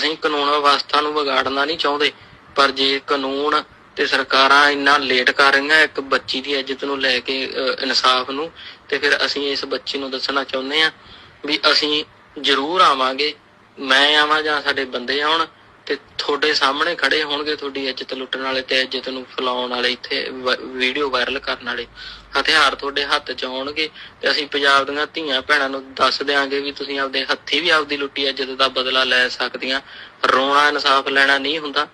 ਅਸੀਂ ਕਾਨੂੰਨ ਵਿਵਸਥਾ ਨੂੰ ਵਿਗਾੜਨਾ ਨਹੀਂ ਚਾਹੁੰਦੇ, ਪਰ ਜੇ ਕਾਨੂੰਨ ਤੇ ਸਰਕਾਰਾਂ ਇੰਨਾ ਲੇਟ ਕਰ ਰਹੀਆਂ, ਇੱਕ ਬੱਚੀ ਦੀ ਇੱਜ਼ਤ ਨੂੰ ਲੈ ਕੇ ਇਨਸਾਫ ਨੂੰ, ਤੇ ਫਿਰ ਅਸੀਂ ਇਸ ਬੱਚੀ ਨੂੰ ਦੱਸਣਾ ਚਾਹੁੰਦੇ ਆ ਵੀ ਅਸੀਂ ਜ਼ਰੂਰ ਆਵਾਂਗੇ, ਮੈਂ ਆਵਾਂ ਜਾਂ ਸਾਡੇ ਬੰਦੇ ਆਉਣ ਤੇ ਤੁਹਾਡੇ ਸਾਹਮਣੇ ਖੜੇ ਹੋਣਗੇ, ਤੁਹਾਡੀ ਇੱਜ਼ਤ ਲੁੱਟਣ ਵਾਲੇ ਤੇ ਇੱਜ਼ਤ ਨੂੰ ਫੈਲਾਉਣ ਵਾਲੇ ਇੱਥੇ ਵੀਡੀਓ ਵਾਇਰਲ ਕਰਨ ਵਾਲੇ। ਹਥਿਆਰ ਤੁਹਾਡੇ ਹੱਥ 'ਚ ਆਉਣਗੇ ਤੇ ਅਸੀਂ ਪੰਜਾਬ ਦੀਆਂ ਧੀਆਂ ਭੈਣਾਂ ਨੂੰ ਦੱਸ ਦਿਆਂਗੇ ਵੀ ਤੁਸੀਂ ਆਪਦੇ ਹੱਥੀ ਵੀ ਆਪਦੀ ਲੁੱਟੀ ਇੱਜ਼ਤ ਦਾ ਬਦਲਾ ਲੈ ਸਕਦੀਆਂ। ਰੋਣਾ ਇਨਸਾਫ ਲੈਣਾ ਨਹੀਂ ਹੁੰਦਾ।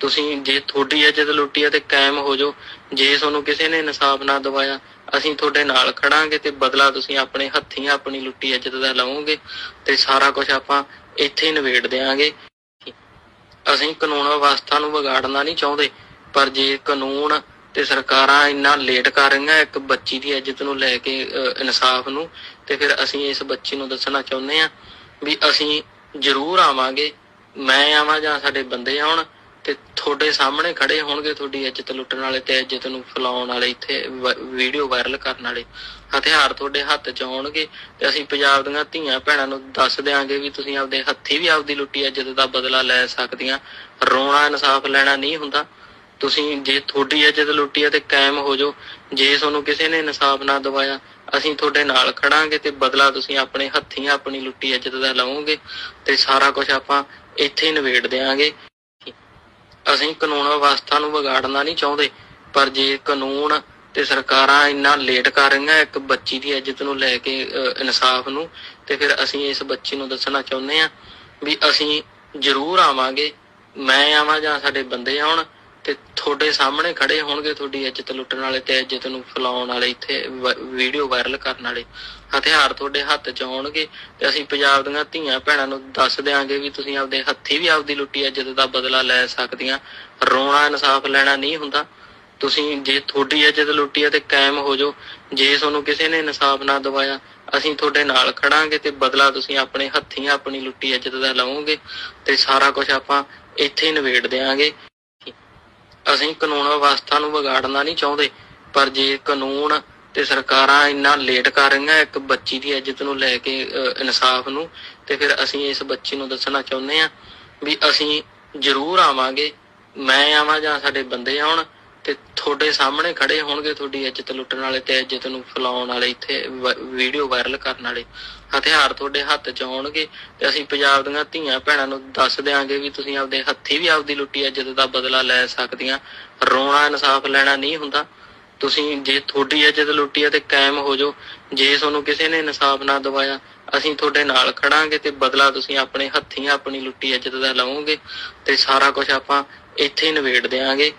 ਤੁਸੀਂ ਜੇ ਤੁਹਾਡੀ ਇੱਜ਼ਤ ਲੁੱਟੀ ਹੈ ਤੇ ਕਾਇਮ ਹੋ ਜਾਓ। ਜੇ ਤੁਹਾਨੂੰ ਕਿਸੇ ਨੇ ਇਨਸਾਫ ਨਾ ਦਵਾਇਆ, ਅਸੀਂ ਤੁਹਾਡੇ ਨਾਲ ਖੜਾਂਗੇ ਤੇ ਬਦਲਾ ਤੁਸੀਂ ਆਪਣੇ ਹੱਥੀਂ ਆਪਣੀ ਲੁੱਟੀ ਇੱਜ਼ਤ ਦਾ ਲਵੋਗੇ ਤੇ ਸਾਰਾ ਕੁਝ ਆਪਾਂ ਇੱਥੇ ਹੀ ਨਿਬੇੜ ਦਿਆਂਗੇ। ਅਸੀਂ ਕਾਨੂੰਨ ਵਿਵਸਥਾ ਨੂੰ ਵਿਗਾੜਨਾ ਨਹੀਂ ਚਾਹੁੰਦੇ, ਪਰ ਜੇ ਕਾਨੂੰਨ ਤੇ ਸਰਕਾਰਾਂ ਇੰਨਾ ਲੇਟ ਕਰ ਰਹੀਆਂ, ਇੱਕ ਬੱਚੀ ਦੀ ਇੱਜ਼ਤ ਨੂੰ ਲੈ ਕੇ ਇਨਸਾਫ ਨੂੰ, ਤੇ ਫਿਰ ਅਸੀਂ ਇਸ ਬੱਚੀ ਨੂੰ ਦੱਸਣਾ ਚਾਹੁੰਦੇ ਆ ਵੀ ਅਸੀਂ ਜ਼ਰੂਰ ਆਵਾਂਗੇ, ਮੈਂ ਆਵਾਂ ਜਾਂ ਸਾਡੇ ਬੰਦੇ ਆਉਣ ਤੇ ਤੁਹਾਡੇ ਸਾਹਮਣੇ ਖੜੇ ਹੋਣਗੇ, ਤੁਹਾਡੀ ਇੱਜ਼ਤ ਲੁੱਟਣ ਵਾਲੇ ਤੇ ਇੱਜ਼ਤ ਨੂੰ ਫੈਲਾਉਣ ਵਾਲੇ ਇੱਥੇ ਵੀਡੀਓ ਵਾਇਰਲ ਕਰਨ ਵਾਲੇ। ਹਥਿਆਰ ਤੁਹਾਡੇ ਹੱਥ 'ਚ ਆਉਣਗੇ ਤੇ ਅਸੀਂ ਪੰਜਾਬ ਦੀਆਂ ਧੀਆਂ ਭੈਣਾਂ ਨੂੰ ਦੱਸ ਦਿਆਂਗੇ ਵੀ ਤੁਸੀਂ ਆਪਦੇ ਹੱਥੀ ਵੀ ਆਪਦੀ ਲੁੱਟੀ ਇੱਜ਼ਤ ਦਾ ਬਦਲਾ ਲੈ ਸਕਦੀਆਂ। ਰੋਣਾ ਇਨਸਾਫ ਲੈਣਾ ਨਹੀਂ ਹੁੰਦਾ। ਤੁਸੀਂ ਜੇ ਤੁਹਾਡੀ ਇੱਜ਼ਤ ਲੁੱਟੀ ਹੈ ਤੇ ਕਾਇਮ ਹੋ ਜਾਓ। ਜੇ ਤੁਹਾਨੂੰ ਕਿਸੇ ਨੇ ਇਨਸਾਫ ਨਾ ਦਵਾਇਆ, ਅਸੀਂ ਤੁਹਾਡੇ ਨਾਲ ਖੜਾਂਗੇ ਤੇ ਬਦਲਾ ਤੁਸੀਂ ਆਪਣੇ ਹੱਥੀਂ ਆਪਣੀ ਲੁੱਟੀ ਇੱਜ਼ਤ ਦਾ ਲਵੋਗੇ ਤੇ ਸਾਰਾ ਕੁਝ ਆਪਾਂ ਇੱਥੇ ਹੀ ਨਿਬੇੜ ਦਿਆਂਗੇ। ਅਸੀਂ ਕਾਨੂੰਨ ਵਿਵਸਥਾ ਨੂੰ ਵਿਗਾੜਨਾ ਨਹੀਂ ਚਾਹੁੰਦੇ, ਪਰ ਜੇ ਕਾਨੂੰਨ ਤੇ ਸਰਕਾਰਾਂ ਇੰਨਾ ਲੇਟ ਕਰ ਰਹੀਆਂ, ਇੱਕ ਬੱਚੀ ਦੀ ਇੱਜ਼ਤ ਨੂੰ ਲੈ ਕੇ ਇਨਸਾਫ ਨੂੰ, ਤੇ ਫਿਰ ਅਸੀਂ ਇਸ ਬੱਚੀ ਨੂੰ ਦੱਸਣਾ ਚਾਹੁੰਦੇ ਆ ਵੀ ਅਸੀਂ ਜ਼ਰੂਰ ਆਵਾਂਗੇ, ਮੈਂ ਆਵਾਂ ਜਾਂ ਸਾਡੇ ਬੰਦੇ ਆਉਣ ਤੇ ਤੁਹਾਡੇ ਸਾਹਮਣੇ ਖੜੇ ਹੋਣਗੇ ਤੁਹਾਡੀ ਇੱਜ਼ਤ ਲੁੱਟਣ ਵਾਲੇ ਤੇ ਇੱਜ਼ਤ ਨੂੰ ਫੈਲਾਉਣ ਵਾਲੇ ਇੱਥੇ ਵੀਡੀਓ ਵਾਇਰਲ ਕਰਨ ਵਾਲੇ। ਹਥਿਆਰ ਤੁਹਾਡੇ ਹੱਥ 'ਚ ਆਉਣਗੇ ਤੇ ਅਸੀਂ ਪੰਜਾਬ ਦੀਆਂ ਧੀਆਂ ਭੈਣਾਂ ਨੂੰ ਦੱਸ ਦਿਆਂਗੇ ਵੀ ਤੁਸੀਂ ਆਪਦੇ ਹੱਥੀ ਵੀ ਆਪਦੀ ਲੁੱਟੀ ਇੱਜ਼ਤ ਦਾ ਬਦਲਾ ਲੈ ਸਕਦੀਆਂ। ਰੋਣਾ ਇਨਸਾਫ ਲੈਣਾ ਨਹੀਂ ਹੁੰਦਾ। ਤੁਸੀਂ ਜੇ ਤੁਹਾਡੀ ਇੱਜ਼ਤ ਲੁੱਟੀ ਹੈ ਤੇ ਕਾਇਮ ਹੋ ਜਾਓ। ਜੇ ਤੁਹਾਨੂੰ ਕਿਸੇ ਨੇ ਇਨਸਾਫ ਨਾ ਦਵਾਇਆ, ਅਸੀਂ ਤੁਹਾਡੇ ਨਾਲ ਖੜਾਂਗੇ ਤੇ ਬਦਲਾ ਤੁਸੀਂ ਆਪਣੇ ਹੱਥੀਂ ਆਪਣੀ ਲੁੱਟੀ ਇੱਜ਼ਤ ਦਾ ਲਵੋਗੇ ਤੇ ਸਾਰਾ ਕੁਝ ਆਪਾਂ ਇੱਥੇ ਹੀ ਨਿਬੇੜ ਦਿਆਂਗੇ। ਅਸੀਂ ਕਾਨੂੰਨ ਵਿਵਸਥਾ ਨੂੰ ਵਿਗਾੜਨਾ ਨਹੀਂ ਚਾਹੁੰਦੇ, ਪਰ ਜੇ ਕਾਨੂੰਨ ਤੇ ਸਰਕਾਰਾਂ ਇੰਨਾ ਲੇਟ ਕਰ ਰਹੀਆਂ, ਇੱਕ ਬੱਚੀ ਦੀ ਇੱਜ਼ਤ ਨੂੰ ਲੈ ਕੇ ਇਨਸਾਫ ਨੂੰ, ਤੇ ਫਿਰ ਅਸੀਂ ਇਸ ਬੱਚੀ ਨੂੰ ਦੱਸਣਾ ਚਾਹੁੰਦੇ ਆ ਵੀ ਅਸੀਂ ਜ਼ਰੂਰ ਆਵਾਂਗੇ, ਮੈਂ ਆਵਾਂ ਜਾਂ ਸਾਡੇ ਬੰਦੇ ਆਉਣ ਤੇ ਤੁਹਾਡੇ ਸਾਹਮਣੇ ਖੜੇ ਹੋਣਗੇ, ਤੁਹਾਡੀ ਇੱਜ਼ਤ ਲੁੱਟਣ ਵਾਲੇ ਤੇ ਇੱਜ਼ਤ ਨੂੰ ਫੈਲਾਉਣ ਵਾਲੇ ਇੱਥੇ ਵੀਡੀਓ ਵਾਇਰਲ ਕਰਨ ਵਾਲੇ। ਹਥਿਆਰ ਤੁਹਾਡੇ ਹੱਥ 'ਚ ਆਉਣਗੇ ਤੇ ਅਸੀਂ ਪੰਜਾਬ ਦੀਆਂ ਧੀਆਂ ਭੈਣਾਂ ਨੂੰ ਦੱਸ ਦਿਆਂਗੇ ਵੀ ਤੁਸੀਂ ਆਪਦੇ ਹੱਥੀ ਵੀ ਆਪਦੀ ਲੁੱਟੀ ਇੱਜ਼ਤ ਦਾ ਬਦਲਾ ਲੈ ਸਕਦੀਆਂ। ਰੋਣਾ ਇਨਸਾਫ ਲੈਣਾ ਨਹੀਂ ਹੁੰਦਾ। ਤੁਸੀਂ ਜੇ ਤੁਹਾਡੀ ਇੱਜ਼ਤ ਲੁੱਟੀ ਹੈ ਤੇ ਕਾਇਮ ਹੋ ਜਾਓ। ਜੇ ਤੁਹਾਨੂੰ ਕਿਸੇ ਨੇ ਇਨਸਾਫ ਨਾ ਦਵਾਇਆ, ਅਸੀਂ ਤੁਹਾਡੇ ਨਾਲ ਖੜਾਂਗੇ ਤੇ ਬਦਲਾ ਤੁਸੀਂ ਆਪਣੇ ਹੱਥੀਂ ਆਪਣੀ ਲੁੱਟੀ ਇੱਜ਼ਤ ਦਾ ਲਵੋਗੇ ਤੇ ਸਾਰਾ ਕੁਝ ਆਪਾਂ ਇੱਥੇ ਹੀ ਨਿਬੇੜ ਦਿਆਂਗੇ।